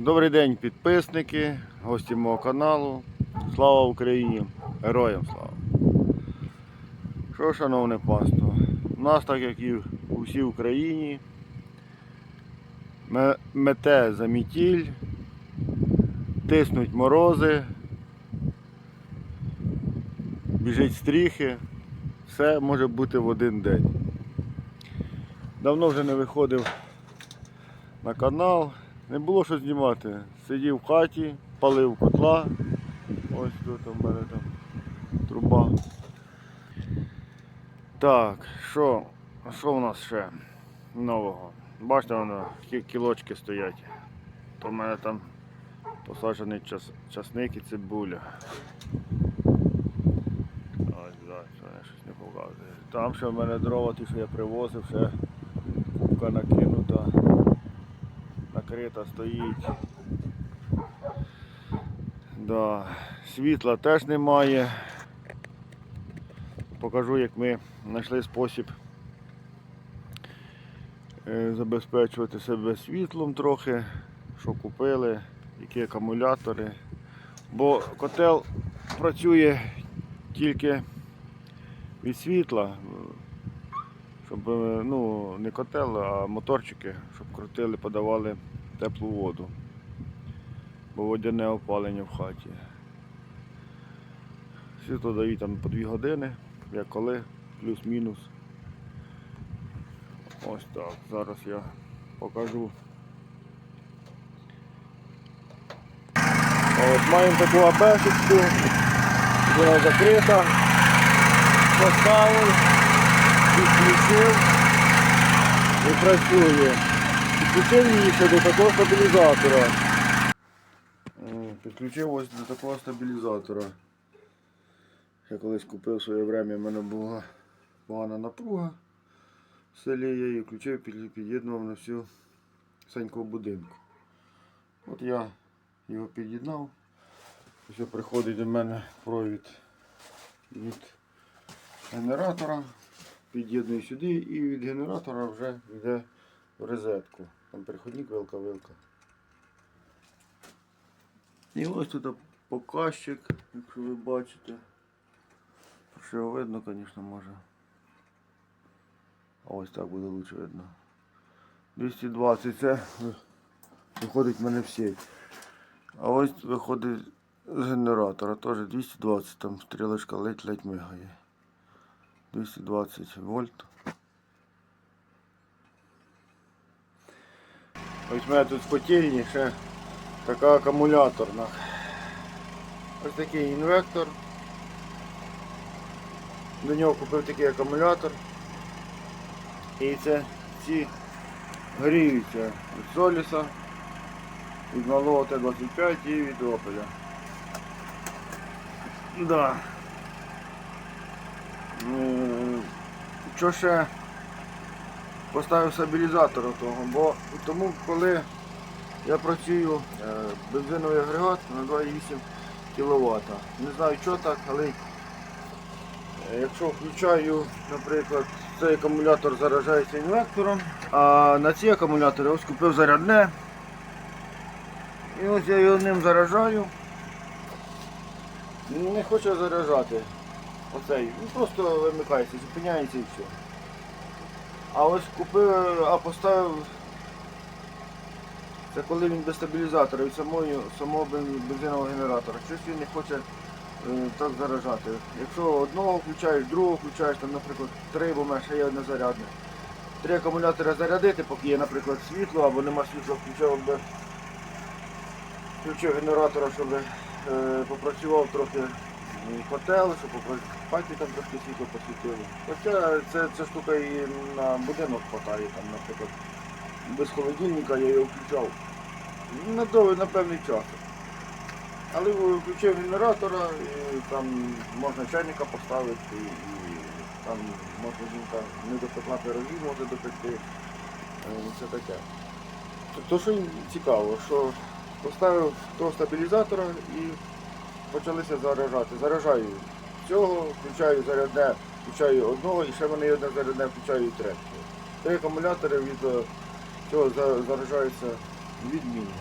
Добрий день, підписники, гості мого каналу. Слава Україні! Героям слава! Що, шановне панство, у нас, так як і у всій Україні, мете замітіль, тиснуть морози, біжить стріхи, все може бути в один день. Давно вже не виходив на канал. Не було що знімати. Сидів в хаті, палив котла. Ось тут у мене там труба. Так, що? Що у нас ще нового? Бачите, воно кілочки стоять. То в мене там посаджений час, часник і цибуля. Ось, так, що щось не показує. Там ще в мене дрова, ті, що я привозив, ще кубка накинута накрита стоїть. Да. Світла теж немає. Покажу, як ми знайшли спосіб е, забезпечувати себе світлом трохи, що купили, які акумулятори. Бо котел працює тільки від світла, щоб е, ну, не котел, а моторчики, щоб крутили, подавали теплу воду. Бо водяне опалення в хаті. Світло дають там по 2 години, як коли, плюс-мінус. Ось так. Зараз я покажу. От, маємо таку абешечку, вона закрита, поставив, підключив і працює. Підключив до такого стабілізатора. Підключив ось до такого стабілізатора. Я колись купив в своє время, в мене була погана напруга в селі, я її включив, під- під'єднував на всю саньку будинку. От я його під'єднав. Ось приходить до мене провід від генератора, під'єдную сюди і від генератора вже йде в розетку. Там переходник, вилка, вилка. І ось тут показчик, якщо ви бачите. Що видно, звісно, може. А ось так буде лучше видно. 220 це виходить в мене в сеть. А ось виходить з генератора теж 220, там стрілочка ледь-ледь мигає. 220 вольт. Ось в мене тут в котельні ще така акумуляторна. Ось такий інвектор. До нього купив такий акумулятор. І це ці гріються від Соліса, від малого Т-25 і від Опеля. Да. Що ще поставив стабілізатор того, бо тому коли я працюю е, бензиновий агрегат на 2,8 кВт. Не знаю що так, але е, якщо включаю, наприклад, цей акумулятор заражається інвектором, а на ці акумулятори ось купив зарядне. І ось я його ним заражаю. Не хочу заряджати. Оцей. Він просто вимикається, зупиняється і все. А ось купив, а поставив. Це коли він без стабілізатора самої, самого бензинового генератора. Щось він не хоче е, так заражати. Якщо одного включаєш, другого включаєш, там, наприклад, три, бо в мене ще є одне зарядне. Три акумулятори зарядити, поки є, наприклад, світло або нема світла, включав би включив генератора, щоб е, попрацював трохи котел, щоб попра- в хаті там трошки світло посвітило. Хоча це, ця штука і на будинок хватає, там, наприклад, без холодильника я його включав на, довгий, на певний час. Але включив генератора, і там можна чайника поставити, і, там можна жінка не допекла пирогів, може допекти. Е, Це таке. То, що їм цікаво, що поставив того стабілізатора і почалися заряджати. Заряджаю цього, включаю зарядне, включаю одного і ще в мене одне зарядне, включаю третього. Три акумулятори від е, цього за- заряджаються відмінно.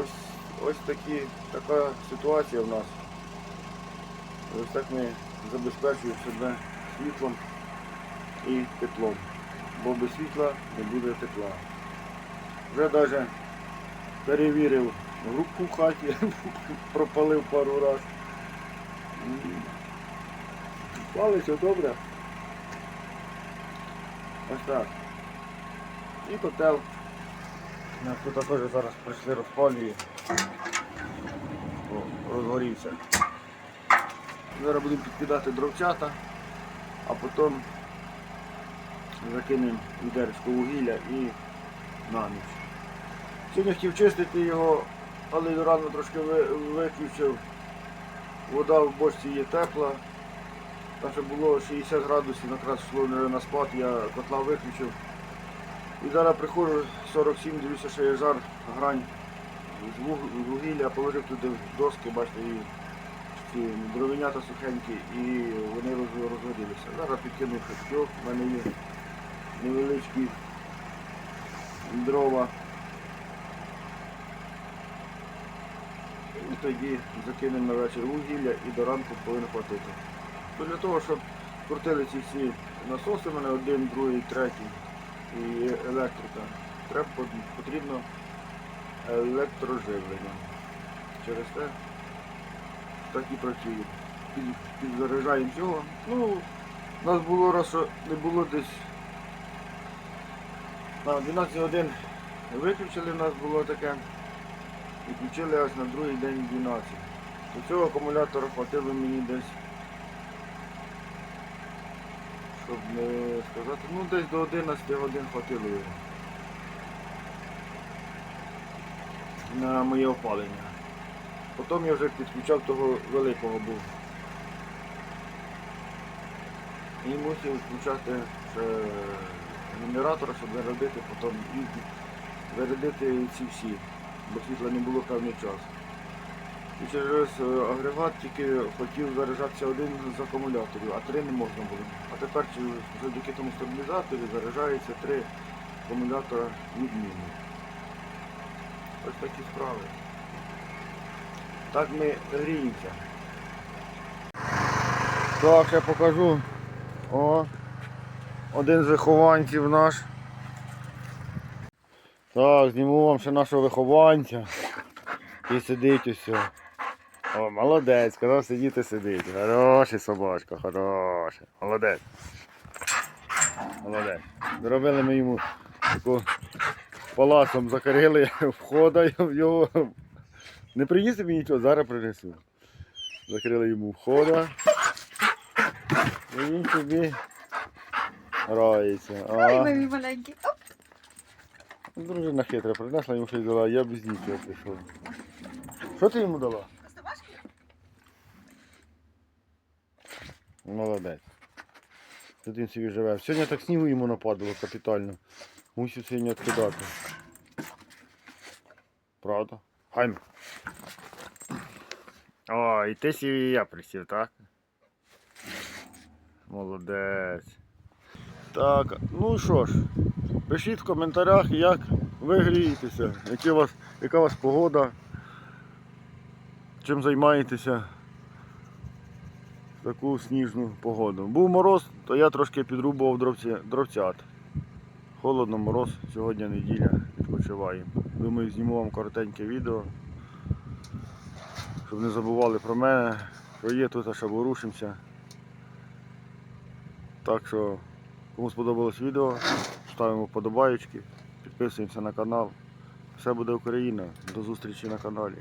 Ось, ось такі, така ситуація в нас. Ось так ми забезпечуємо себе світлом і теплом. Бо без світла не буде тепла. Вже навіть перевірив групу в хаті, пропалив пару разів. Палиться добре. Ось так. І котел. Нас тут теж зараз прийшли розпалює. Розгорівся. Зараз будемо підкидати дровчата, а потім закинемо відеречко вугілля і на ніч. Сьогодні хотів чистити його, але рано трошки виключив. Вода в бочці є тепла. Там ще було 60 градусів, якраз йшло на спад, я котла виключив. І зараз приходжу 47, дивлюся, що є жар, грань з вугілля, положив туди доски, бачите, і ці дровенята сухенькі, і вони роз- розгорілися. Зараз підкинув шестьох, в мене є невеличкі дрова. І тоді закинемо на вечір вугілля і до ранку повинно хватити. То для того, щоб крутили ці всі насоси, мене один, другий, третій і електрика, треба потрібно електроживлення. Через те так і працює. Під, підзаряджаємо цього. Ну, у нас було раз, що не було десь на 12 годин виключили, у нас було таке. І включили аж на другий день 12. До цього акумулятора хватило мені десь, щоб не сказати, ну десь до 11 годин хватило його. На моє опалення. Потім я вже підключав того великого був. І мусив включати ще генератора, щоб зарядити потім і зарядити ці всі, бо світла не було певний час. І через агрегат тільки хотів заряджатися один з акумуляторів, а три не можна було. А тепер завдяки тому стабілізаторі заряджається три акумулятора відмінно. Ось такі справи. Так ми гріємося. Так, я покажу. О, один з вихованців наш. Так, зніму вам ще нашого вихованця. І сидить усе. О, молодець, сказав сидіти сидить. Хороший собачка, хороший. Молодець. Молодець. Зробили ми йому таку палацом закрили входа в його. Не приніс тобі нічого, зараз принесу. Закрили йому входа. І він собі грається. Ой, мої маленькі. Оп. Дружина хитра принесла, йому щось дала, я без нічого прийшов. Що ти йому дала? Молодець. Тут він собі живе. Сьогодні так снігу йому нападало капітально. Мусив сьогодні відкидати. Правда? Хайм. О, і ти сів і я присів, так? Молодець. Так, ну що ж, пишіть в коментарях, як ви грієтеся, які у вас, яка у вас погода, чим займаєтеся в таку сніжну погоду. Був мороз, то я трошки підрубував дровці, дровцят. Холодно, мороз, сьогодні неділя, відпочиваємо. Думаю, зніму вам коротеньке відео, щоб не забували про мене, що є тут, а ще ворушимося. Так що, кому сподобалось відео, ставимо вподобаєчки, підписуємося на канал. Все буде Україна. До зустрічі на каналі.